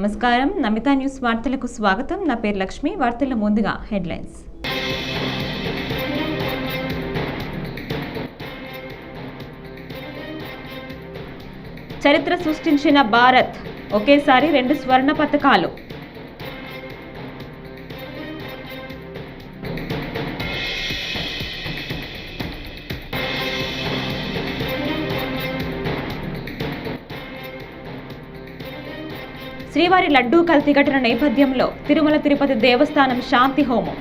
నమస్కారం. నమిత న్యూస్ వార్తలకు స్వాగతం. నా పేరు లక్ష్మి. వార్తల ముందుగా హెడ్లైన్స్. చరిత్ర సృష్టించిన భారత్ ఒకేసారి రెండు స్వర్ణ పథకాలు శ్రీవారి లడ్డూ కల్తీ ఘటన నేపథ్యంలో తిరుమల తిరుపతి దేవస్థానం శాంతి హోమం.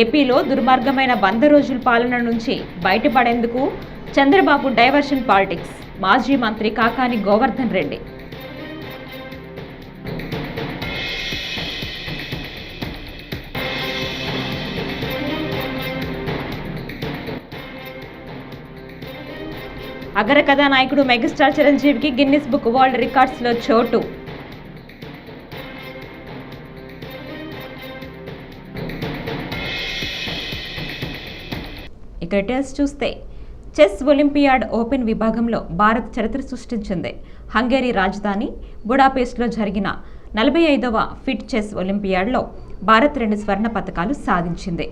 ఏపీలో దుర్మార్గమైన వంద రోజుల పాలన నుంచి బయటపడేందుకు చంద్రబాబు డైవర్షన్ పాలిటిక్స్. మాజీ మంత్రి కాకాని గోవర్ధన్ రెడ్డి. అగర కథానాయకుడు మెగాస్టార్ చిరంజీవికి గిన్నిస్ బుక్ వరల్డ్ రికార్డ్స్లో చోటు. ఇక డీటెయిల్స్ చూస్తే చెస్ ఒలింపియాడ్ ఓపెన్ విభాగంలో భారత్ చరిత్ర సృష్టించింది. హంగేరీ రాజధాని బుడాపేస్ట్లో జరిగిన నలభై ఐదవ ఫిట్ చెస్ ఒలింపియాడ్లో భారత్ రెండు స్వర్ణ పథకాలు సాధించింది.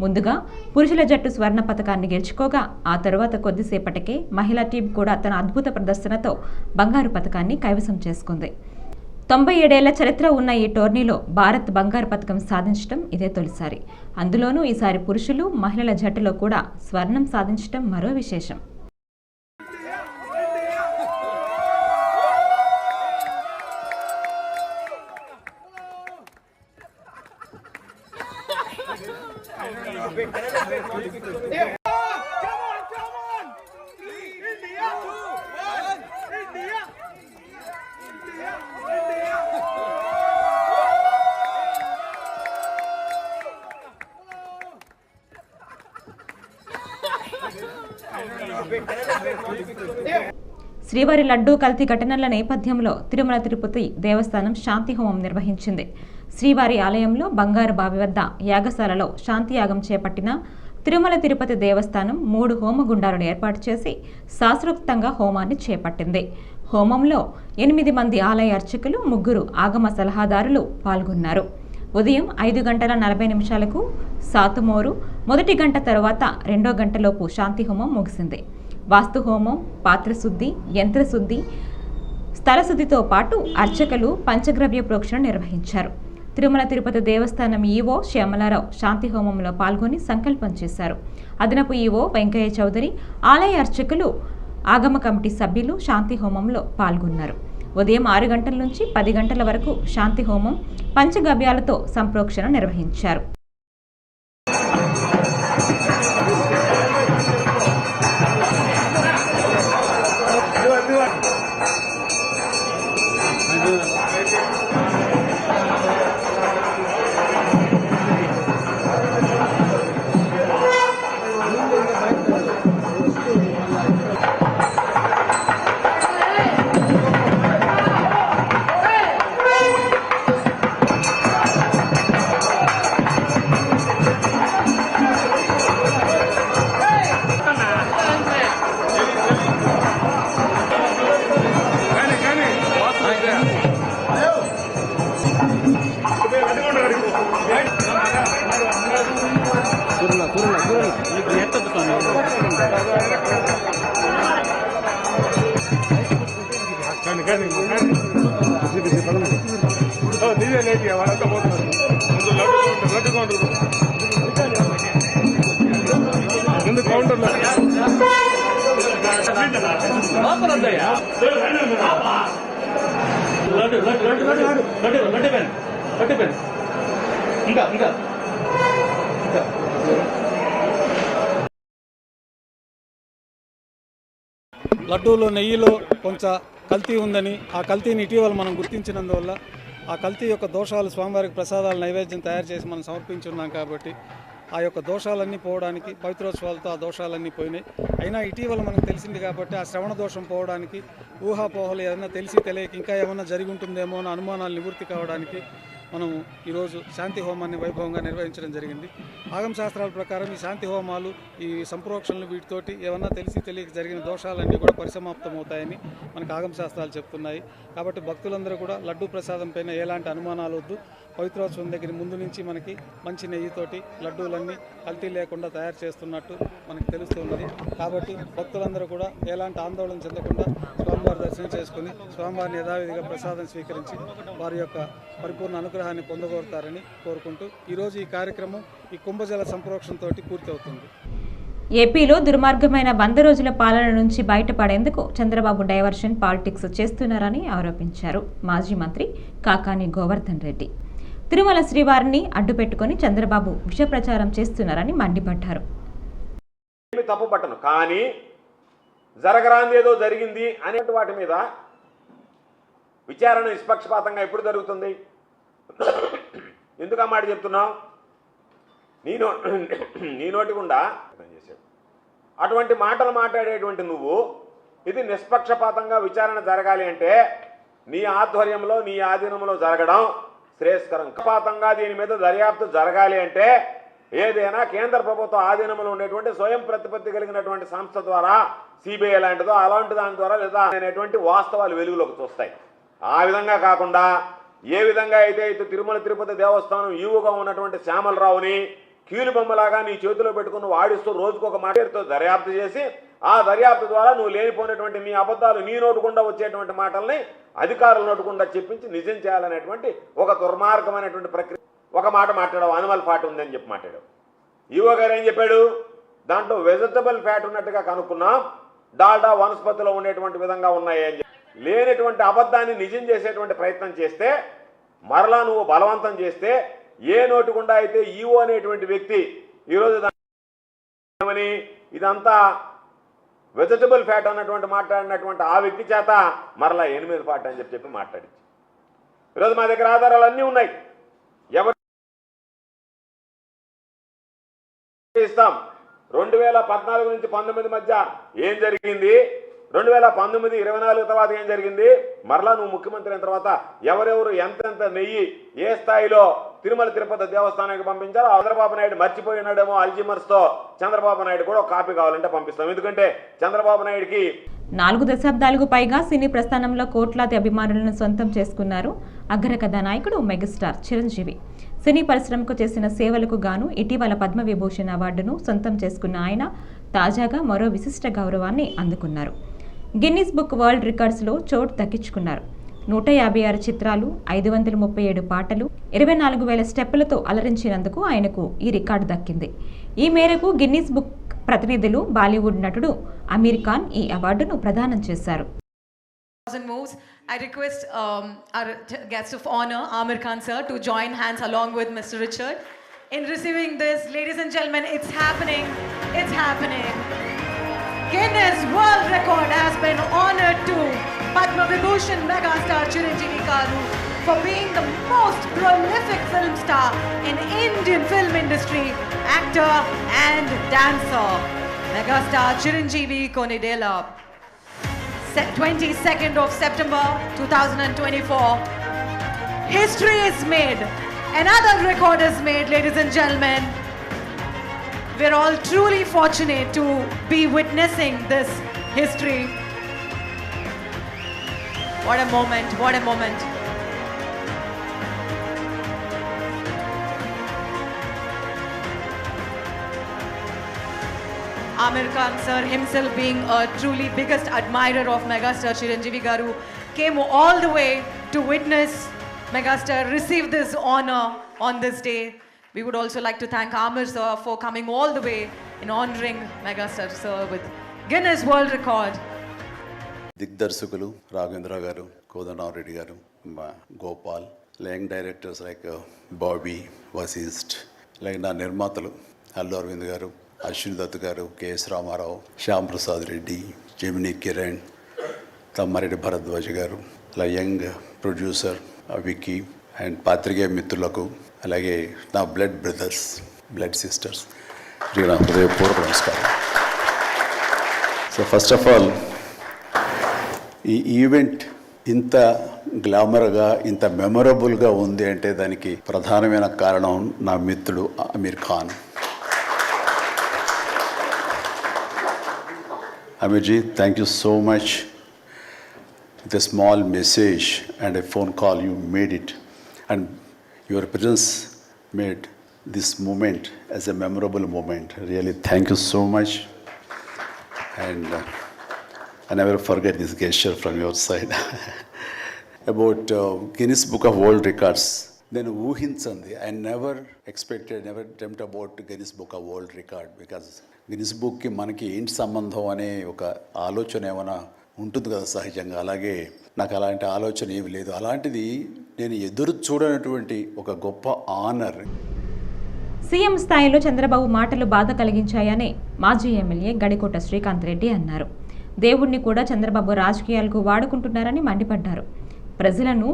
ముందుగా పురుషుల జట్టు స్వర్ణ పథకాన్ని గెలుచుకోగా ఆ తరువాత కొద్దిసేపటికే మహిళా టీం కూడా తన అద్భుత ప్రదర్శనతో బంగారు పథకాన్ని కైవసం చేసుకుంది. తొంభై ఏడేళ్ళ చరిత్ర ఉన్న ఈ టోర్నీలో భారత్ బంగారు పథకం సాధించడం ఇదే తొలిసారి. అందులోనూ ఈసారి పురుషులు మహిళల జట్టులో కూడా స్వర్ణం సాధించడం మరో విశేషం. శ్రీవారి లడ్డూ కల్తీ ఘటనల నేపథ్యంలో తిరుమల తిరుపతి దేవస్థానం శాంతి హోమం నిర్వహించింది. శ్రీవారి ఆలయంలో బంగారు బావి వద్ద యాగశాలలో శాంతి యాగం చేపట్టిన తిరుమల తిరుపతి దేవస్థానం మూడు హోమగుండాలను ఏర్పాటు చేసి శాస్త్రోక్తంగా హోమాన్ని చేపట్టింది. హోమంలో ఎనిమిది మంది ఆలయ అర్చకులు ముగ్గురు ఆగమ సలహాదారులు పాల్గొన్నారు. ఉదయం ఐదు గంటల నలభై నిమిషాలకు సాతుమోరు మొదటి గంట తర్వాత రెండో గంటలోపు శాంతి హోమం ముగిసింది. వాస్తుహోమం పాత్రశుద్ధి యంత్రశుద్ధి స్థలశుద్ధితో పాటు అర్చకులు పంచగ్రవ్య ప్రోక్షణ నిర్వహించారు. తిరుమల తిరుపతి దేవస్థానం ఈవో శ్యామలారావు శాంతి హోమంలో పాల్గొని సంకల్పం చేశారు. అదనపు ఈవో వెంకయ్య చౌదరి ఆలయ అర్చకులు ఆగమ కమిటీ సభ్యులు శాంతి హోమంలో పాల్గొన్నారు. ఉదయం ఆరు గంటల నుంచి పది గంటల వరకు శాంతి హోమం పంచగవ్యాలతో సంప్రోక్షణ నిర్వహించారు. లడ్డు పెన్ ఇంకా ఇంకా లడ్డూలో నెయ్యిలో కొంచెం కల్తీ ఉందని ఆ కల్తీని ఇటీవల మనం గుర్తించినందువల్ల ఆ కల్తీ యొక్క దోషాలు స్వామివారికి ప్రసాదాల నైవేద్యం తయారు చేసి మనం సమర్పించున్నాం కాబట్టి ఆ యొక్క దోషాలన్నీ పోవడానికి పవిత్రోత్సవాలతో ఆ దోషాలన్నీ పోయినాయి. అయినా ఇటీవల మనకు తెలిసింది కాబట్టి ఆ శ్రవణ దోషం పోవడానికి ఊహాపోహలు ఏదైనా తెలిసి తెలియక ఇంకా ఏమైనా జరిగి ఉంటుందేమో అని అనుమానాలు నివృత్తి కావడానికి మనం ఈరోజు శాంతి హోమాన్ని వైభవంగా నిర్వహించడం జరిగింది. ఆగమ శాస్త్రాల ప్రకారం ఈ శాంతి హోమాలు ఈ సంప్రోక్షణలు వీటితోటి ఏమన్నా తెలిసి తెలియక జరిగిన దోషాలన్నీ కూడా పరిసమాప్తం అవుతాయని మనకు ఆగమ శాస్త్రాలు చెప్తున్నాయి. కాబట్టి భక్తులందరూ కూడా లడ్డూ ప్రసాదం పైన ఎలాంటి అనుమానాలు వద్దు. పవిత్రోత్సవం దగ్గర ముందు నుంచి మనకి మంచి నెయ్యితోటి లడ్డూలన్నీ కల్తీ లేకుండా తయారు చేస్తున్నట్టు మనకు తెలుస్తున్నది. కాబట్టి భక్తులందరూ కూడా ఎలాంటి ఆందోళన చెందకుండా స్వామివారి దర్శనం చేసుకుని స్వామివారిని యథావిధిగా ప్రసాదం స్వీకరించి వారి యొక్క పరిపూర్ణ అనుగ్రహాన్ని పొందగోరుతారని కోరుకుంటూ ఈరోజు ఈ కార్యక్రమం ఈ కుంభజల సంప్రోక్షణతో పూర్తవుతుంది. ఏపీలో దుర్మార్గమైన వంద రోజుల పాలన నుంచి బయటపడేందుకు చంద్రబాబు డైవర్షన్ పాలిటిక్స్ చేస్తున్నారని ఆరోపించారు మాజీ మంత్రి కాకాని గోవర్ధన్ రెడ్డి. తిరుమల శ్రీవారిని అడ్డుపెట్టుకుని చంద్రబాబు విష ప్రచారం చేస్తున్నారని మండిపడ్డారు. ఏమి తప్పు పట్టను కానీ జరగరాంది ఏదో జరిగింది అనే వాటి మీద విచారణ నిష్పక్షపాతంగా ఎప్పుడు జరుగుతుంది? ఎందుకు ఆ మాట చెప్తున్నావు? నీ నో నీ నోటి గుండా? చేశాడు అటువంటి మాటలు మాట్లాడేటువంటి నువ్వు ఇది నిష్పక్షపాతంగా విచారణ జరగాలి అంటే నీ ఆధ్వర్యంలో నీ ఆధీనంలో జరగడం శ్రేయస్కరం. పాతంగా దీని మీద దర్యాప్తు జరగాలి అంటే ఏదైనా కేంద్ర ప్రభుత్వ ఆధీనంలో ఉండేటువంటి స్వయం ప్రతిపత్తి కలిగినటువంటి సంస్థ ద్వారా సిబిఐ లాంటిదో అలాంటి దాని ద్వారా లేదా అనేటువంటి వాస్తవాలు వెలుగులోకి చూస్తాయి. ఆ విధంగా కాకుండా ఏ విధంగా అయితే అయితే తిరుమల తిరుపతి దేవస్థానం ఈవుగా ఉన్నటువంటి శ్యామలరావుని కీలుబొమ్మలాగా నీ చేతిలో పెట్టుకుని వాడిస్తూ రోజుకు ఒక మాటతో దర్యాప్తు చేసి ఆ దర్యాప్తు ద్వారా నువ్వు లేనిపోయినటువంటి నీ అబద్ధాలు నీ నోటుకుండా వచ్చేటువంటి మాటల్ని అధికారుల నోటుకుండా చెప్పించి నిజం చేయాలనేటువంటి ఒక దుర్మార్గమైనటువంటి ప్రక్రియ. ఒక మాట మాట్లాడావు అనిమల్ ఫ్యాట్ ఉందని చెప్పి మాట్లాడావు. ఈవో గారు ఏం చెప్పాడు? దాంట్లో వెజిటబుల్ ఫ్యాట్ ఉన్నట్టుగా కనుక్కున్నాం. డాల్డా వనస్పతిలో ఉండేటువంటి విధంగా ఉన్నాయి అని చెప్పి లేనటువంటి అబద్ధాన్ని నిజం చేసేటువంటి ప్రయత్నం చేస్తే మరలా నువ్వు బలవంతం చేస్తే ఏ నోటుకుండా అయితే ఈవో అనేటువంటి వ్యక్తి ఈరోజు దాని ఇదంతా వెజిటబుల్ ఫ్యాట్ అన్నటువంటి మాట్లాడినటువంటి ఆ వ్యక్తి చేత మరలా ఎనిమిది పాట అని చెప్పి చెప్పి మాట్లాడించి ఈరోజు మా దగ్గర ఆధారాలు అన్నీ ఉన్నాయి. ఎవరు ఇస్తాం? రెండు వేల పద్నాలుగు నుంచి పంతొమ్మిది మధ్య ఏం జరిగింది? రెండు వేల పంతొమ్మిది ఇరవై నాలుగు తర్వాత ఏం జరిగింది? మరలా నువ్వు ముఖ్యమంత్రి అయిన తర్వాత ఎవరెవరు ఎంతెంత నెయ్యి ఏ స్థాయిలో తిరుమల తిరుపతి దేవస్థానానికి పంపించారో చంద్రబాబు నాయుడు మర్చిపోయినాడేమో అల్జిమర్స్తో చంద్రబాబు నాయుడు కూడా ఒక కాపీ కావాలంటే పంపిస్తాం. ఎందుకంటే చంద్రబాబు నాయుడుకి నాలుగు దశాబ్దాలకు పైగా సినీ ప్రస్థానంలో కోట్లాది అభిమానులను సొంతం చేసుకున్నారు అగ్రకథ నాయకుడు మెగాస్టార్ చిరంజీవి. సినీ పరిశ్రమకు చేసిన సేవలకు గాను ఇటీవల పద్మవిభూషణ్ అవార్డును సొంతం చేసుకున్న ఆయన తాజాగా మరో విశిష్ట గౌరవాన్ని అందుకున్నారు. గిన్నీస్ బుక్ వరల్డ్ రికార్డ్స్లో చోటు దక్కించుకున్నారు నూట యాభై ఆరు చిత్రాలు ఐదు వందల ముప్పై ఏడు పాటలు ఇరవై నాలుగు వేల స్టెప్పులతో అలరించినందుకు ఆయనకు ఈ రికార్డు దక్కింది ఈ మేరకు గిన్నీస్ బుక్ ప్రతినిధులు బాలీవుడ్ నటుడు అమీర్ ఖాన్ ఈ అవార్డును ప్రదానం చేశారు I request um, our guest of honor, Amir Khan sir, to join hands along with Mr. Richard in receiving this. Ladies and gentlemen, it's happening. It's happening. Guinness World Record has been honored to Padma Vibhushan megastar Chiranjeevi Karu for being the most prolific film star in Indian film industry, actor and dancer. Megastar Chiranjeevi Konidela. Se- 22nd of September 2024. History is made. Another record is made, ladies and gentlemen. We're all truly fortunate to be witnessing this history. What a moment, what a moment. Amir Khan sir himself being a truly biggest admirer of megastar Chiranjeevi Garu came all the way to witness megastar receive this honor on this day. We would also like to thank Amir sir for coming all the way in honoring megastar sir with Guinness World Record. దిగ్దర్శకులు Raghavendra గారు కోదండరామరెడ్డి గారు Gopal లైంగ్ directors like Bobby Vashisht like నా నిర్మాతలు అల్లు అరవింద్ గారు అశ్విన్ దత్ గారు K S Ramarao Shyam Prasad Reddy జమినీ కిరణ్ తమ్మారెడ్డి భరద్వాజ్ గారు లయంగ్ producer Vicky and పాత్రికేయ మిత్రులకు అలాగే నా బ్లడ్ బ్రదర్స్ బ్లడ్ సిస్టర్స్ నా హృదయపూర్వక నమస్కారం. సో ఫస్ట్ ఆఫ్ ఆల్ ఈ ఈవెంట్ ఇంత గ్లామర్గా ఇంత మెమొరబుల్గా ఉంది అంటే దానికి ప్రధానమైన కారణం నా మిత్రుడు Aamir Khan. Aamirji thank you so much with a small message and a phone call you made it and your presence made this moment as a memorable moment really thank you so much and I never forget this gesture from your side about Guinness book of world records నేను ఊహించండి I never expected never tempt about Guinness book of world record because Guinness బుక్కి మనకి ఏంటి సంబంధం అనే ఒక ఆలోచన ఏమైనా ఉంటుంది కదా సహజంగా అలాగే నాకు అలాంటి ఆలోచన ఏమి లేదు. అలాంటిది నేను ఎదురు చూడనటువంటి ఒక గొప్ప ఆనర్ సీఎం స్థాయిలో చంద్రబాబు మాటలు బాధ కలిగించాయని మాజీ ఎమ్మెల్యే గడికోట శ్రీకాంత్ రెడ్డి అన్నారు. దేవుణ్ణి కూడా చంద్రబాబు రాజకీయాలకు వాడుకుంటున్నారని మండిపడ్డారు. ప్రజలను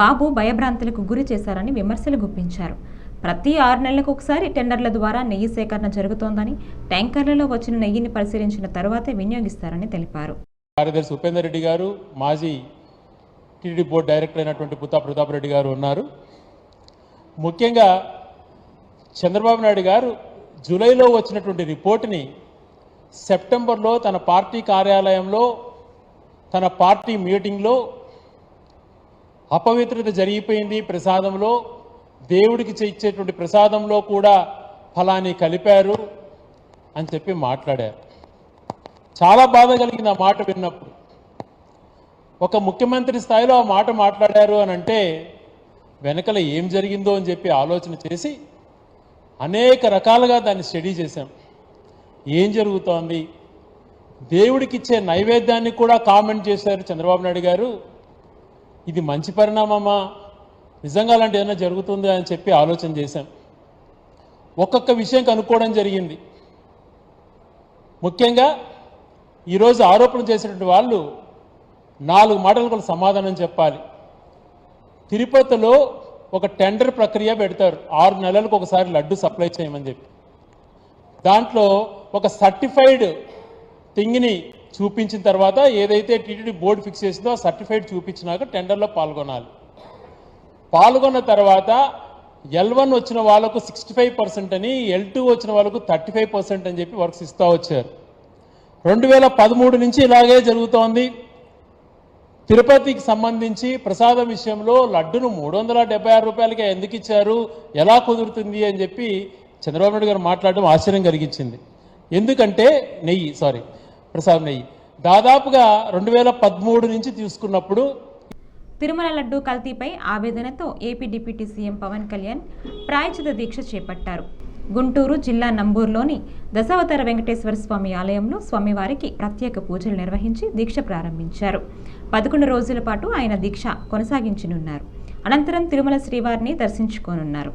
బాబు భయభ్రాంతులకు గురి చేశారని విమర్శలు గుప్పించారు. ప్రతి ఆరు నెలలకు ఒకసారి టెండర్ల ద్వారా నెయ్యి సేకరణ జరుగుతోందని ట్యాంకర్లలో వచ్చిన నెయ్యిని పరిశీలించిన తరువాతే వినియోగిస్తారని తెలిపారు. కార్యదర్శి ఉపేందర్ రెడ్డి గారు మాజీ టీడీ బోర్డు డైరెక్టర్ అయినటువంటి పుత్తా ప్రతాప్ రెడ్డి గారు ఉన్నారు. ముఖ్యంగా చంద్రబాబు నాయుడు గారు జూలైలో వచ్చినటువంటి రిపోర్ట్ని సెప్టెంబర్లో తన పార్టీ కార్యాలయంలో తన పార్టీ మీటింగ్లో అపవిత్రత జరిగిపోయింది ప్రసాదంలో. దేవుడికి ఇచ్చేటువంటి ప్రసాదంలో కూడా ఫలాన్ని కలిపారు అని చెప్పి మాట్లాడారు. చాలా బాధ కలిగింది ఆ మాట విన్నప్పుడు. ఒక ముఖ్యమంత్రి స్థాయిలో ఆ మాట మాట్లాడారు అని అంటే వెనకల ఏం జరిగిందో అని చెప్పి ఆలోచన చేసి అనేక రకాలుగా దాన్ని స్టడీ చేశాం. ఏం జరుగుతోంది? దేవుడికి ఇచ్చే నైవేద్యాన్ని కూడా కామెంట్ చేశారు చంద్రబాబు నాయుడు గారు. ఇది మంచి పరిణామమా? నిజంగా అలాంటి ఏదైనా జరుగుతుందా అని చెప్పి ఆలోచన చేశాం. ఒక్కొక్క విషయం కనుక్కోవడం జరిగింది. ముఖ్యంగా ఈరోజు ఆరోపణ చేసినటువంటి వాళ్ళు నాలుగు మాటలకు సమాధానం చెప్పాలి. తిరుపతిలో ఒక టెండర్ ప్రక్రియ పెడతారు. ఆరు నెలలకు ఒకసారి లడ్డు సప్లై చేయమని చెప్పి. దాంట్లో ఒక సర్టిఫైడ్ థింగ్ని చూపించిన తర్వాత ఏదైతే టీటీడీ బోర్డు ఫిక్స్ చేసిందో ఆ సర్టిఫైడ్ చూపించినాక టెండర్లో పాల్గొనాలి. పాల్గొన్న తర్వాత ఎల్ వన్ వచ్చిన వాళ్ళకు సిక్స్టీ ఫైవ్ పర్సెంట్ అని ఎల్ టూ వచ్చిన వాళ్ళకు థర్టీ ఫైవ్ పర్సెంట్ అని చెప్పి వర్క్స్ ఇస్తూ వచ్చారు. రెండు వేల పదమూడు నుంచి ఇలాగే జరుగుతోంది. తిరుపతికి సంబంధించి ప్రసాదం విషయంలో లడ్డును మూడు వందల డెబ్బై ఆరు రూపాయలకే ఎందుకు ఇచ్చారు? ఎలా కుదురుతుంది అని చెప్పి చంద్రబాబు నాయుడు గారు మాట్లాడడం ఆశ్చర్యం కలిగించింది. ఎందుకంటే నెయ్యి సారీ ప్రసాదం నెయ్యి. దాదాపుగా రెండు వేల పదమూడు నుంచి తీసుకున్నప్పుడు తిరుమల లడ్డూ కల్తీపై ఆవేదనతో AP deputy CM Pawan Kalyan ప్రాయచిత దీక్ష చేపట్టారు. గుంటూరు జిల్లా నంబూరులోని దశావతార వెంకటేశ్వర స్వామి ఆలయంలో స్వామివారికి ప్రత్యేక పూజలు నిర్వహించి దీక్ష ప్రారంభించారు. పదకొండు రోజుల పాటు ఆయన దీక్ష కొనసాగించనున్నారు. అనంతరం తిరుమల శ్రీవారిని దర్శించుకోనున్నారు.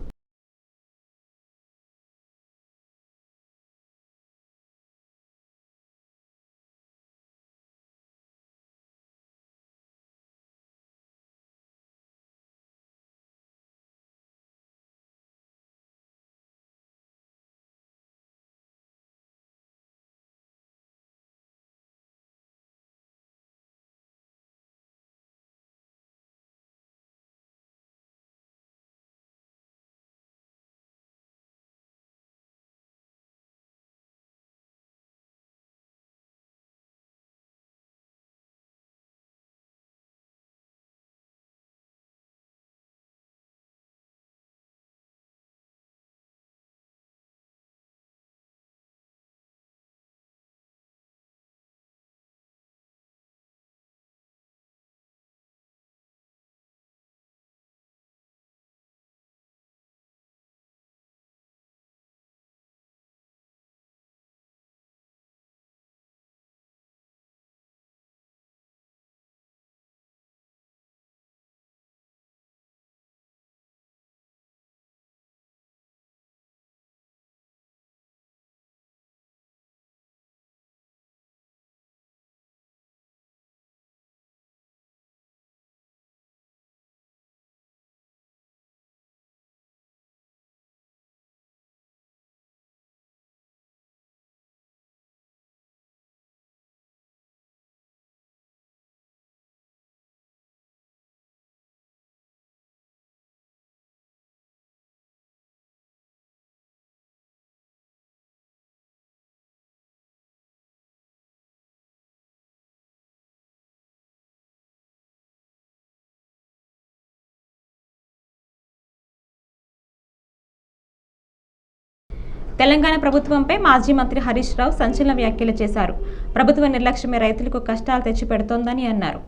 తెలంగాణ ప్రభుత్వంపై మాజీ మంత్రి హరీష్ రావు సంచలన వ్యాఖ్యలు చేశారు. ప్రభుత్వ నిర్లక్ష్యమే రైతులకు కష్టాలు తెచ్చిపెడుతోందని అన్నారు.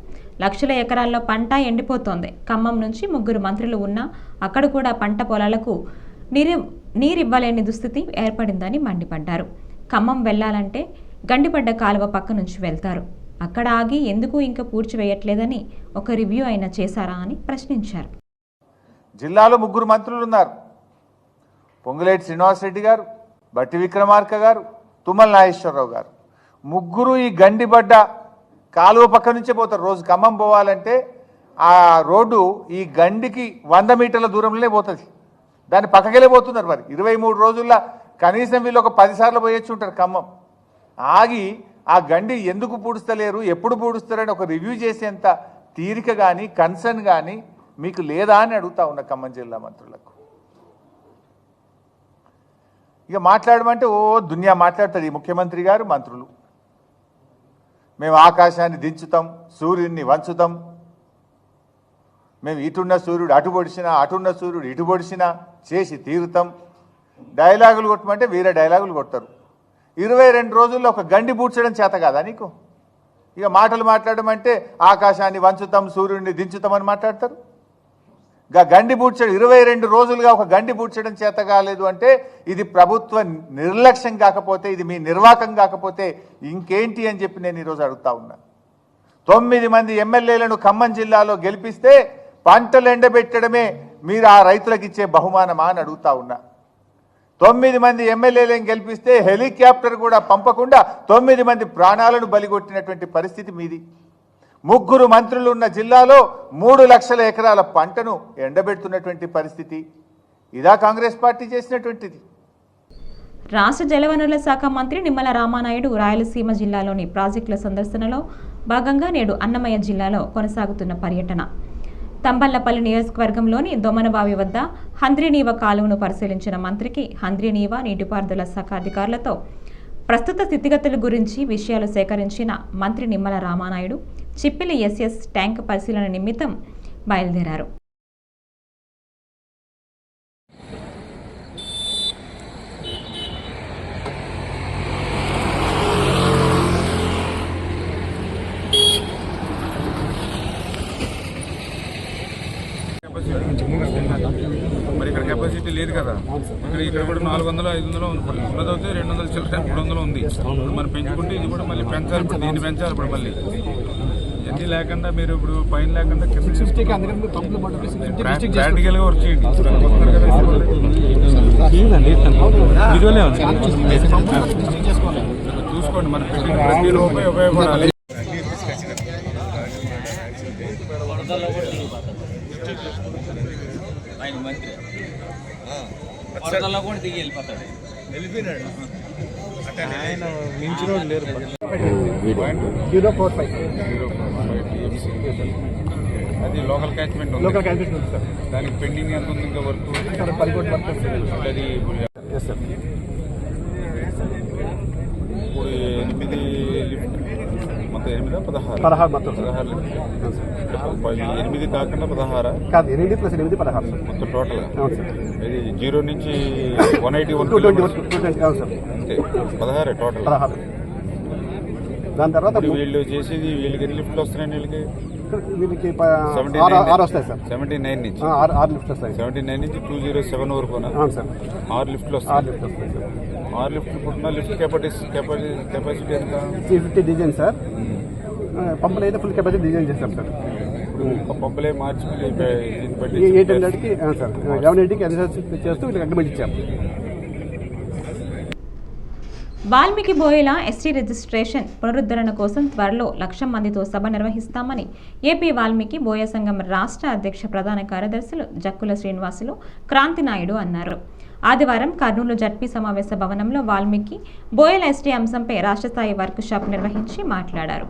లక్షల ఎకరాల్లో పంట ఎండిపోతోంది. ఖమ్మం నుంచి ముగ్గురు మంత్రులు ఉన్నా అక్కడ కూడా పంట పొలాలకు నీరు నీరివ్వలేని దుస్థితి ఏర్పడిందని మండిపడ్డారు. ఖమ్మం వెళ్ళాలంటే గండిపడ్డ కాలువ పక్క నుంచి వెళ్తారు. అక్కడ ఆగి ఎందుకు ఇంకా పూడ్చివేయట్లేదని ఒక రివ్యూ అయినా చేశారా అని ప్రశ్నించారు. జిల్లాలో ముగ్గురు మంత్రులు ఉన్నారు పొంగులేటి శ్రీనివాసరెడ్డి గారు బట్టి విక్రమార్క గారు తుమ్మల నాగేశ్వరరావు గారు. ముగ్గురు ఈ గండిబడ్డ కాలువ పక్క నుంచే పోతారు. రోజు ఖమ్మం పోవాలంటే ఆ రోడ్డు ఈ గండికి వంద మీటర్ల దూరంలోనే పోతుంది. దాన్ని పక్కకెళ్ళి పోతున్నారు మరి. ఇరవై మూడు రోజుల్లో కనీసం వీళ్ళు ఒక పదిసార్లు పోయొచ్చు ఉంటారు ఖమ్మం. ఆగి ఆ గండి ఎందుకు పూడుస్తలేరు ఎప్పుడు పూడుస్తారని ఒక రివ్యూ చేసేంత తీరిక కానీ కన్సర్న్ కానీ మీకు లేదా అని అడుగుతా ఉన్న ఖమ్మం జిల్లా మంత్రులకు. ఇక మాట్లాడమంటే ఓ దునియా మాట్లాడుతుంది ఈ ముఖ్యమంత్రి గారు మంత్రులు. మేము ఆకాశాన్ని దించుతాం సూర్యుడిని వంచుతాం. మేము ఇటున్న సూర్యుడు అటు పొడిచినా అటున్న సూర్యుడు ఇటు పొడిచినా చేసి తీరుతాం. డైలాగులు కొట్టమంటే వీరే డైలాగులు కొడతారు. ఇరవై రెండు రోజుల్లో ఒక గండి పూడ్చడం చేత కాదా నీకు? ఇక మాటలు మాట్లాడమంటే ఆకాశాన్ని వంచుతాం సూర్యుడిని దించుతామని మాట్లాడతారు. గండి పూడ్చడం ఇరవై రెండు రోజులుగా ఒక గండి పూడ్చడం చేత కాలేదు అంటే ఇది ప్రభుత్వ నిర్లక్ష్యం కాకపోతే ఇది మీ నిర్వాకం కాకపోతే ఇంకేంటి అని చెప్పి నేను ఈరోజు అడుగుతా ఉన్నా. తొమ్మిది మంది ఎమ్మెల్యేలను ఖమ్మం జిల్లాలో గెలిపిస్తే పంటలు ఎండబెట్టడమే మీరు ఆ రైతులకు ఇచ్చే బహుమానమా అని అడుగుతా ఉన్నా. తొమ్మిది మంది ఎమ్మెల్యేలను గెలిపిస్తే హెలికాప్టర్ కూడా పంపకుండా తొమ్మిది మంది ప్రాణాలను బలిగొట్టినటువంటి పరిస్థితి మీది. ముగ్గురు మంత్రులు ఉన్న జిల్లాలో మూడు లక్షల ఎకరాల పంటను ఎండబెడుతున్నటువంటి పరిస్థితి. ఇదా కాంగ్రెస్ పార్టీ చేసినటువంటిది. రాష్ట్ర జలవనరుల శాఖ మంత్రి నిమ్మల రామానాయుడు రాయలసీమ జిల్లాలోని ప్రాజెక్టుల సందర్శనలో భాగంగా నేడు అన్నమయ్య జిల్లాలో కొనసాగుతున్న పర్యటన. తంబళ్ళపల్లి నియోజకవర్గంలోని దొమనబావి వద్ద హంద్రీనీవ కాలువను పరిశీలించిన మంత్రికి హంద్రీనీవ నీటిపారుదల శాఖ అధికారులతో ప్రస్తుత స్థితిగతుల గురించి విషయాలు సేకరించిన మంత్రి నిమ్మల రామానాయుడు చిప్పిలి ఎస్ఎస్ ట్యాంక్ పరిశీలన నిమిత్తం బయలుదేరారు. మరి ఇక్కడ కెపాసిటీ లేదు కదా. ఇక్కడ ఇక్కడ కూడా నాలుగు వందలు ఐదు వందలు ఉంది. ఉన్నది అయితే రెండు వందల చిల్లర మూడు వందలు ఉంది. మరి మనం పెంచుకుంటే ఇది కూడా మళ్ళీ పెంచాలి ఇప్పుడు దీన్ని పెంచాలి ఇప్పుడు మళ్ళీ. ఎన్ని లేకుండా మీరు ఇప్పుడు పైన లేకుండా ప్రాక్టికల్గా వర్క్ చేయండి. ఇప్పుడు అక్కడ వస్తున్నారు కదా చూసుకోండి మన పెట్టిన ప్రతి రూపాయి ఉపయోగపడాలి అది local catchment local catchment sir దానికి పెండింగ్ ఎంత ఉంది ఇంకా వర్క్ పది కోట్ల వర్క్ అది ఇప్పుడు ఎనిమిది లిఫ్ట్ మొత్తం ఎనిమిదా పదహారు? పదహారు మొత్తం. సార్. పదహారు లిఫ్ట్. పది ఎనిమిది కాకుండా పదహారా? కాదు ఎనిమిది ప్లస్ ఎనిమిది పదహారు సార్ మొత్తం టోటల్ అవును సార్ ఇది జీరో నుంచి one eighty one two twenty two twenty అవును సార్ అంతే. పదహారే టోటల్ పదహారు. దాని తర్వాత వీళ్ళు చేసేది వీళ్ళకి ఎన్ని లిఫ్ట్లు వస్తున్నాయి వీళ్ళకి వీళ్ళకి ఆరు ఆరు వస్తాయి సార్. సెవెంటీ నైన్ నుంచి. ఆరు ఆరు లిఫ్ట్ వస్తాయి. సెవెంటీ నైన్ నుంచి టూ జీరో సెవెన్ వరకు అవును సార్. ఆరు లిఫ్ట్లు ఆరు వస్తాయి లిఫ్ట్ వస్తాయి సార్. ఆరు లిఫ్ట్లు పుట్టిన లిఫ్ట్ కెపాసిటీ కెపాసిటీ కెపాసిటీ ఎంత? Three fifty design sir. పంపులు అయితే ఫుల్ కెపాసిటీ డిజైన్ చేస్తాం సార్. ఒక పంపులే మార్చి ఎయిట్ హండ్రెడ్కి సార్. లెవెన్ ఎయిటీకి ఎన్ఎస్ఎస్ చేస్తూ వీళ్ళకి అగ్రిమెంట్ ఇచ్చాం. వాల్మీకి బోయల ఎస్టీ రిజిస్ట్రేషన్ పునరుద్ధరణ కోసం త్వరలో లక్ష మందితో సభ నిర్వహిస్తామని ఏపీ వాల్మీకి బోయ సంఘం రాష్ట్ర అధ్యక్ష ప్రధాన కార్యదర్శులు జక్కుల శ్రీనివాసులు క్రాంతినాయుడు అన్నారు. ఆదివారం కర్నూలు జడ్పీ సమావేశ భవనంలో వాల్మీకి బోయల ఎస్టీ అంశంపై రాష్ట్రస్థాయి వర్క్షాప్ వర్క్ షాప్ నిర్వహించి మాట్లాడారు.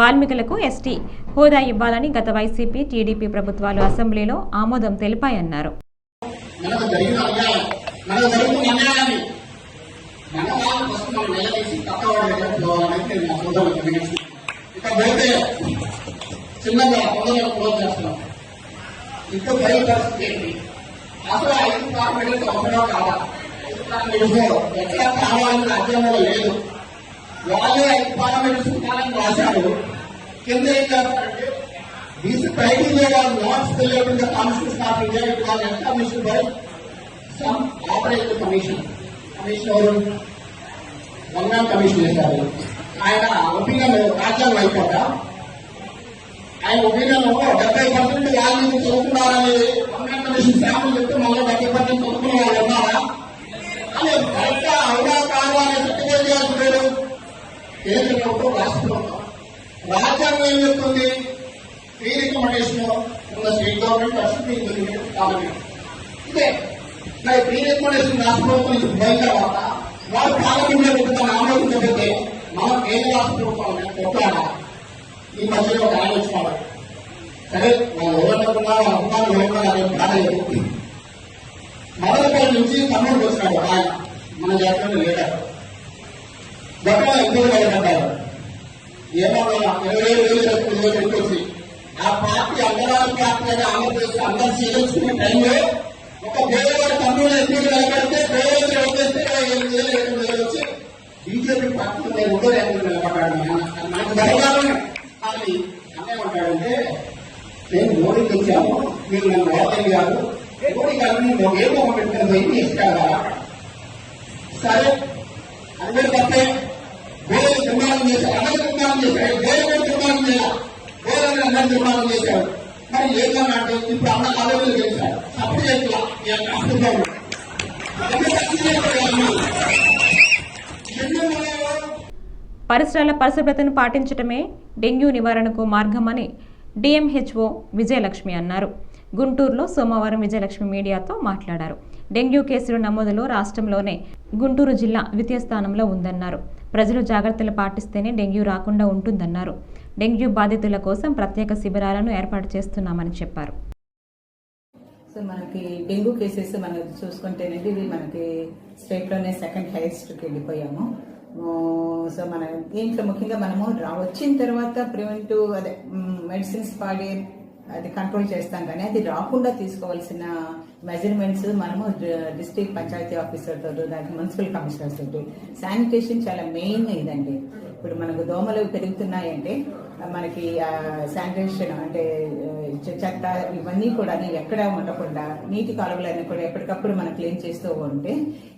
వాల్మీకులకు ఎస్టీ హోదా ఇవ్వాలని గత వైసీపీ టీడీపీ ప్రభుత్వాలు అసెంబ్లీలో ఆమోదం తెలిపాయన్నారు. మనకు జరిగిన మన వాళ్ళు ఫస్ట్ మనం నిలదీసి పక్కవాడు వెళ్ళకపోవాలని నేను నా సోదరులకు వినిస్తున్నాను ఇక పోతే చిన్నగా తొందరగా క్లోజ్ చేస్తున్నాం ఇంకా బయలు పరిస్థితి ఏంటి అసలు ఐదు కార్పొరేట్లకు అవసరం కాదా ఎక్కడ కావాలని రాజ్యాంగంలో లేదు వాళ్ళే పార్లమెంట్ ఉండాలని రాశారు కింద ఏం చేస్తారంటే These criteria are not spelled out in the Constitution of commission. Vanga one man commission చేశారు. ఆయన ఒపీనియన్ రాజ్యాంగం అయిపోక ఆయన ఒపీనియన్ డెబ్బై పర్సెంట్ వాళ్ళు చదువుకున్నారని వంగా కమిషన్ శాంపుల్ చెప్తే మళ్ళీ డెబ్బై పర్సెంట్ చదువుకున్న వాళ్ళు ఉన్నారా? అని కరెక్ట్ అవునా కాదు అనే సర్టిఫికేట్ చేస్తున్నారు కేంద్ర ప్రభుత్వం రాష్ట్ర ప్రభుత్వం రాజ్యాంగం ఏం చెప్తుంది? ఫ్రీ రికమెండేషన్ ఉన్న స్టేట్ గవర్నమెంట్ ఫస్ట్ కాబట్టి ఇదే. నా ప్రీ రికమెండేషన్ రాష్ట్ర ప్రభుత్వం నుంచి పోయిన తర్వాత వారు పార్లమెంట్ పెట్టుకున్న ఆమోదించకపోతే మన కేంద్ర రాష్ట్ర ప్రభుత్వం కొట్లాడా ఈ మధ్యలో ఒక ఆయన సరే వాళ్ళు ఎవరనుకున్నా వాళ్ళ అభిమానులు ఎవరున్నా అదే బాధలేదు మొదలపల్లి నుంచి తమ్ముడు వచ్చినాడు ఒక ఆయన. మన జాతీయ లీడర్. గొప్ప ఇబ్బంది వెళ్ళబడ్డారు ఏమో ఇరవై ఏడు వేలు ఇరవై వచ్చి ఆ పార్టీ అంగరాజు పార్టీ అని ఆంధ్రప్రదేశ్ అందరు చేయించుకునే టైంలో ఒక పేదవాడి తమ్ముడు ఎన్నికలు నిలబడితే పేదవాళ్ళు వచ్చేస్తే ఎనిమిది వేలు ఎనిమిది వేలు వచ్చి బీజేపీ పార్టీ నేను ఉండదు ఎనిమిది నిలబడ్డాడు నాకు అది మనకు జరగాలని అని అన్నేమంటాడంటే నేను మోడీ తెచ్చాను మీరు నన్ను ఓటయ్యారు మోడీ గారు నేను ఏ మొక్క పెట్టిన పోయి ఇస్తారా సరే అందరూ తప్పే. వేరే నిర్మాణం చేశారు అందరూ నిర్మాణం చేశారు వేరే కూడా నిర్మాణం చేయాలి? వేరే అందరూ నిర్మాణం చేశారు మరి ఏమన్నా ఇప్పుడు అన్న కాలేజీలు చేశారు. అప్పుడు చేస్తున్నా. పరిసరాల పరిశుభ్రతను పాటించడమే డెంగ్యూ నివారణకు మార్గమని డిఎంహెచ్ఓ విజయలక్ష్మి అన్నారు. గుంటూరులో సోమవారం విజయలక్ష్మి మీడియాతో మాట్లాడారు. డెంగ్యూ కేసులు నమోదులో రాష్ట్రంలోనే గుంటూరు జిల్లా ద్వితీయ స్థానంలో ఉందన్నారు. ప్రజలు జాగ్రత్తలు పాటిస్తేనే డెంగ్యూ రాకుండా ఉంటుందన్నారు. డెంగ్యూ బాధితుల కోసం ప్రత్యేక శిబిరాలను ఏర్పాటు చేస్తున్నామని చెప్పారు. సో మనకి డెంగ్యూ కేసెస్ మనం చూసుకుంటేనేది ఇది మనకి స్టేట్లోనే సెకండ్ హైయెస్ట్కి వెళ్ళిపోయాము. సో మన దీంట్లో ముఖ్యంగా మనము రా వచ్చిన తర్వాత ప్రివెంటివ్ అదే మెడిసిన్స్ వాడి అది కంట్రోల్ చేస్తాం కానీ అది రాకుండా తీసుకోవాల్సిన మెజర్మెంట్స్ మనము డిస్ట్రిక్ట్ పంచాయతీ ఆఫీసర్ తోటి దానికి మున్సిపల్ కమిషనర్స్ తోటి. శానిటేషన్ చాలా మెయిన్ ఇదండి. ఇప్పుడు మనకు దోమలు పెరుగుతున్నాయంటే మనకి శానిటేషన్ అంటే చెత్త ఇవన్నీ కూడా ఎక్కడ ఉండకుండా నీటి కాలువలన్నీ కూడా ఎప్పటికప్పుడు మనం క్లీన్ చేస్తూ ఉంటే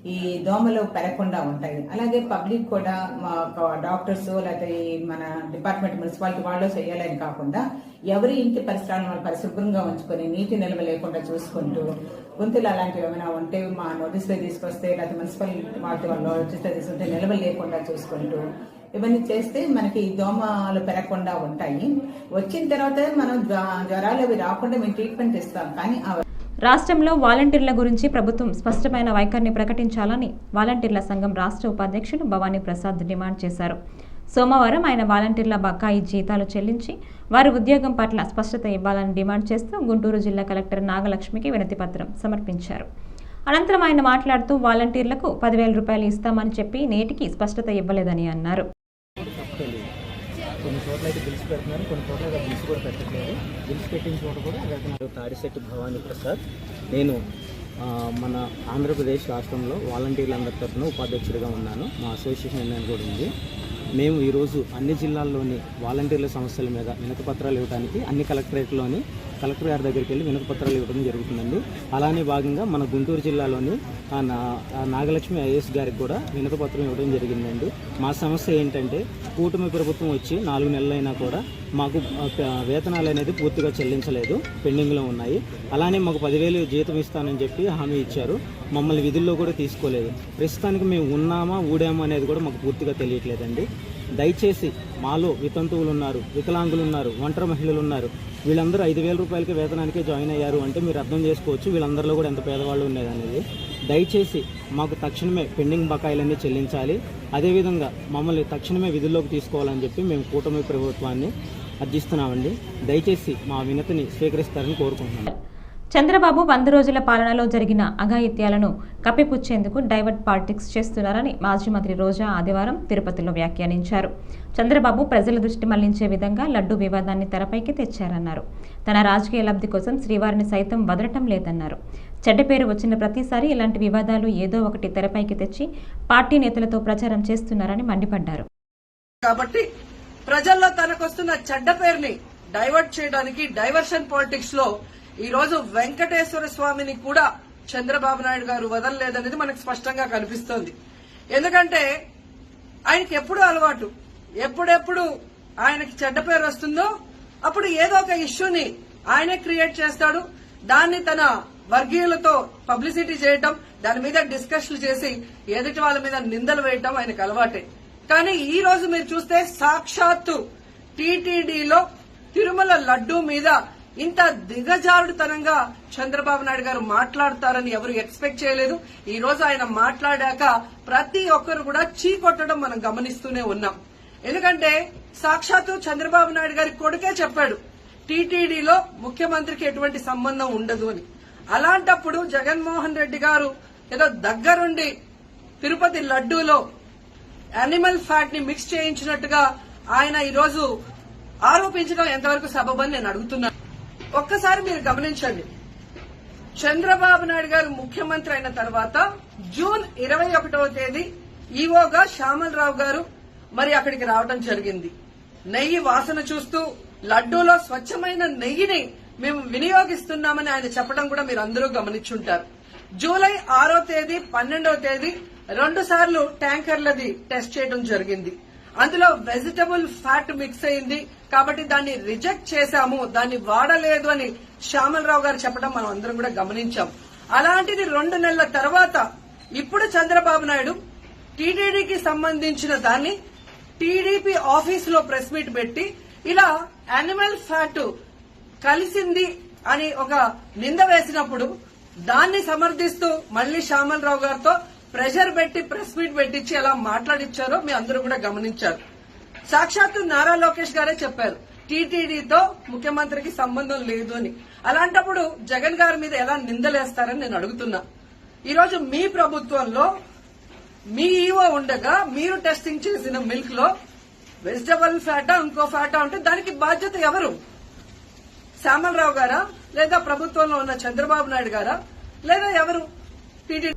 ఈ దోమలు పెరగకుండా ఉంటాయి. అలాగే పబ్లిక్ కూడా మా డాక్టర్స్ లేకపోతే మన డిపార్ట్మెంట్ మున్సిపాలిటీ వాళ్ళు చేయాలని కాకుండా ఎవరి ఇంటి పరిసరాలను పరిశుభ్రంగా ఉంచుకొని నీటి నిల్వ లేకుండా చూసుకుంటూ గుంతలు అలాంటివి ఏమైనా ఉంటే మా నోటీసులు తీసుకొస్తే లేకపోతే మున్సిపాలిటీ వాటి వాళ్ళు నోటీసులు తీసుకుంటే నిల్వ లేకుండా చూసుకుంటూ ఇవన్నీ చేస్తే మనకి దోమలు పెరగకుండా ఉంటాయి. వచ్చిన తర్వాత మనం జ్వరాలు అవి రాకుండా మేము ట్రీట్మెంట్ ఇస్తాం. కానీ రాష్ట్రంలో వాలంటీర్ల గురించి ప్రభుత్వం స్పష్టమైన వైఖరిని ప్రకటించాలని వాలంటీర్ల సంఘం రాష్ట్ర ఉపాధ్యక్షుడు భవానీ ప్రసాద్ డిమాండ్ చేశారు. సోమవారం ఆయన వాలంటీర్ల బకాయి జీతాలు చెల్లించి వారి ఉద్యోగం పట్ల స్పష్టత ఇవ్వాలని డిమాండ్ చేస్తూ గుంటూరు జిల్లా కలెక్టర్ నాగలక్ష్మికి వినతిపత్రం సమర్పించారు. అనంతరం ఆయన మాట్లాడుతూ వాలంటీర్లకు పదివేల రూపాయలు ఇస్తామని చెప్పి నేటికి స్పష్టత ఇవ్వలేదని అన్నారు. పెడుతున్నారు. కొన్ని చోట్ల బిల్స్ కూడా పెట్టట్లేదు. బిల్స్ పెట్టిన చోట కూడా వెళ్తున్నారు తాడిశెట్టి భవానీ ప్రసాద్. నేను మన ఆంధ్రప్రదేశ్ రాష్ట్రంలో వాలంటీర్లందరి తరఫున ఉపాధ్యక్షుడిగా ఉన్నాను. మా అసోసియేషన్ ఎన్ఎన్ కూడా ఉంది. మేము ఈరోజు అన్ని జిల్లాల్లోని వాలంటీర్ల సమస్యల మీద వినతి పత్రాలు ఇవ్వడానికి అన్ని కలెక్టరేట్లోని కలెక్టర్ గారి దగ్గరికి వెళ్ళి వినతిపత్రాలు ఇవ్వడం జరుగుతుందండి. అలానే భాగంగా మన గుంటూరు జిల్లాలోని నా నాగలక్ష్మి ఐఏఎస్ గారికి కూడా వినతిపత్రం ఇవ్వడం జరిగిందండి. మా సమస్య ఏంటంటే కూటమి ప్రభుత్వం వచ్చి నాలుగు నెలలైనా కూడా మాకు వేతనాలు అనేది పూర్తిగా చెల్లించలేదు పెండింగ్లో ఉన్నాయి. అలానే మాకు పదివేలు జీతం ఇస్తానని చెప్పి హామీ ఇచ్చారు. మమ్మల్ని విధుల్లో కూడా తీసుకోలేదు. ప్రస్తుతానికి మేము ఉన్నామా ఊడామా అనేది కూడా మాకు పూర్తిగా తెలియట్లేదండి. దయచేసి మాలో వితంతువులు ఉన్నారు వికలాంగులు ఉన్నారు ఒంటరి మహిళలు ఉన్నారు వీళ్ళందరూ ఐదు వేల రూపాయలకి వేతనానికి జాయిన్ అయ్యారు అంటే మీరు అర్థం చేసుకోవచ్చు వీళ్ళందరిలో కూడా ఎంత పేదవాళ్ళు ఉండేదనేది. దయచేసి మాకు తక్షణమే పెండింగ్ బకాయిలన్నీ చెల్లించాలి. అదేవిధంగా మమ్మల్ని తక్షణమే విధుల్లోకి తీసుకోవాలని చెప్పి మేము కూటమి ప్రభుత్వాన్ని అర్జిస్తున్నామండి దయచేసి మా వినతిని స్వీకరిస్తారని కోరుకుంటున్నాను. చంద్రబాబు వంద రోజుల పాలనలో జరిగిన అఘాయిత్యాలను కప్పిపుచ్చేందుకు డైవర్ట్ పాలిటిక్స్ చేస్తున్నారని మాజీ మంత్రి రోజా ఆదివారం తిరుపతిలో వ్యాఖ్యానించారు. చంద్రబాబు ప్రజల దృష్టి మళ్ళించే విధంగా లడ్డు వివాదాన్ని తెరపైకి తెచ్చారన్నారు. తన రాజకీయ లబ్ధి కోసం శ్రీవారిని సైతం వదలటం లేదన్నారు. చెడ్డ పేరు వచ్చిన ప్రతిసారి ఇలాంటి వివాదాలు ఏదో ఒకటి తెరపైకి తెచ్చి పార్టీ నేతలతో ప్రచారం చేస్తున్నారని మండిపడ్డారు. కాబట్టి ప్రజల్లో తనకొస్తున్న చెడ్డ పేరుని డైవర్ట్ చేయడానికి డైవర్షన్ పాలిటిక్స్లో ఈరోజు వెంకటేశ్వర స్వామిని కూడా చంద్రబాబు నాయుడు గారు వదలలేదనేది మనకు స్పష్టంగా కనిపిస్తోంది. ఎందుకంటే ఆయనకి ఎప్పుడు అలవాటు. ఎప్పుడెప్పుడు ఆయనకి చెడ్డ పేరు వస్తుందో అప్పుడు ఏదో ఒక ఇష్యూని ఆయనే క్రియేట్ చేస్తాడు. దాన్ని తన వర్గీయులతో పబ్లిసిటీ చేయటం దాని మీద డిస్కషన్లు చేసి ఎదుటి వాళ్ళ మీద నిందలు వేయటం ఆయనకు అలవాటే. కానీ ఈ రోజు మీరు చూస్తే సాక్షాత్తు టీటీడీలో తిరుమల లడ్డూ మీద ఇంత దిగజారుడుతనంగా చంద్రబాబు నాయుడు గారు మాట్లాడతారని ఎవరు ఎక్స్పెక్ట్ చేయలేదు. ఈ రోజు ఆయన మాట్లాడాక ప్రతి ఒక్కరు కూడా చీ కొట్టడం మనం గమనిస్తూనే ఉన్నాం. ఎందుకంటే సాక్షాత్తు చంద్రబాబు నాయుడు గారి కొడుకే చెప్పాడు టీటీడీలో ముఖ్యమంత్రికి ఎటువంటి సంబంధం ఉండదు అని. అలాంటప్పుడు జగన్మోహన్ రెడ్డి గారు ఏదో దగ్గరుండి తిరుపతి లడ్డూలో యానిమల్ ఫ్యాట్ని మిక్స్ చేయించినట్టుగా ఆయన ఈరోజు ఆరోపించడం ఎంతవరకు సబబని నేను అడుగుతున్నాను. ఒక్కసారి మీరు గమనించండి. చంద్రబాబు నాయుడు గారు ముఖ్యమంత్రి అయిన తర్వాత జూన్ ఇరవై ఒకటవ తేదీ ఈవోగా శ్యామలరావు గారు మరి అక్కడికి రావడం జరిగింది. నెయ్యి వాసన చూస్తూ లడ్డూలో స్వచ్ఛమైన నెయ్యిని మేము వినియోగిస్తున్నామని ఆయన చెప్పడం కూడా మీరు అందరూ గమనించుంటారు. జూలై ఆరో తేదీ పన్నెండవ తేదీ రెండు సార్లు ట్యాంకర్లది టెస్ట్ చేయడం జరిగింది. అందులో వెజిటబుల్ ఫ్యాట్ మిక్స్ అయింది. కాబట్టి దాన్ని రిజెక్ట్ చేశాము. దాన్ని వాడలేదు అని శ్యామలరావు గారు చెప్పడం మనం అందరం కూడా గమనించాం. అలాంటిది రెండు నెలల తర్వాత ఇప్పుడు చంద్రబాబు నాయుడు టీటీడీకి సంబంధించిన దాన్ని టీడీపీ ఆఫీస్లో ప్రెస్ మీట్ పెట్టి ఇలా యానిమల్ ఫ్యాట్ కలిసింది అని ఒక నింద వేసినప్పుడు దాన్ని సమర్థిస్తూ మళ్ళీ శ్యామలరావు గారితో ప్రెషర్ పెట్టి ప్రెస్ మీట్ పెట్టించి ఎలా మాట్లాడిచ్చారో మీ అందరూ కూడా గమనించారు. సాక్షాత్తు నారా లోకేష్ గారే చెప్పారు టీటీడీతో ముఖ్యమంత్రికి సంబంధం లేదు అని. అలాంటప్పుడు జగన్ గారి మీద ఎలా నిందలేస్తారని నేను అడుగుతున్నా. ఈరోజు మీ ప్రభుత్వంలో మీ ఈవో ఉండగా మీరు టెస్టింగ్ చేసిన మిల్క్లో వెజిటబుల్ ఫ్యాటా ఇంకో ఫ్యాటా ఉంటే దానికి బాధ్యత ఎవరు? శ్యామలరావు గారా? లేదా ప్రభుత్వంలో ఉన్న చంద్రబాబు నాయుడు గారా? లేదా ఎవరు? టీటీడీ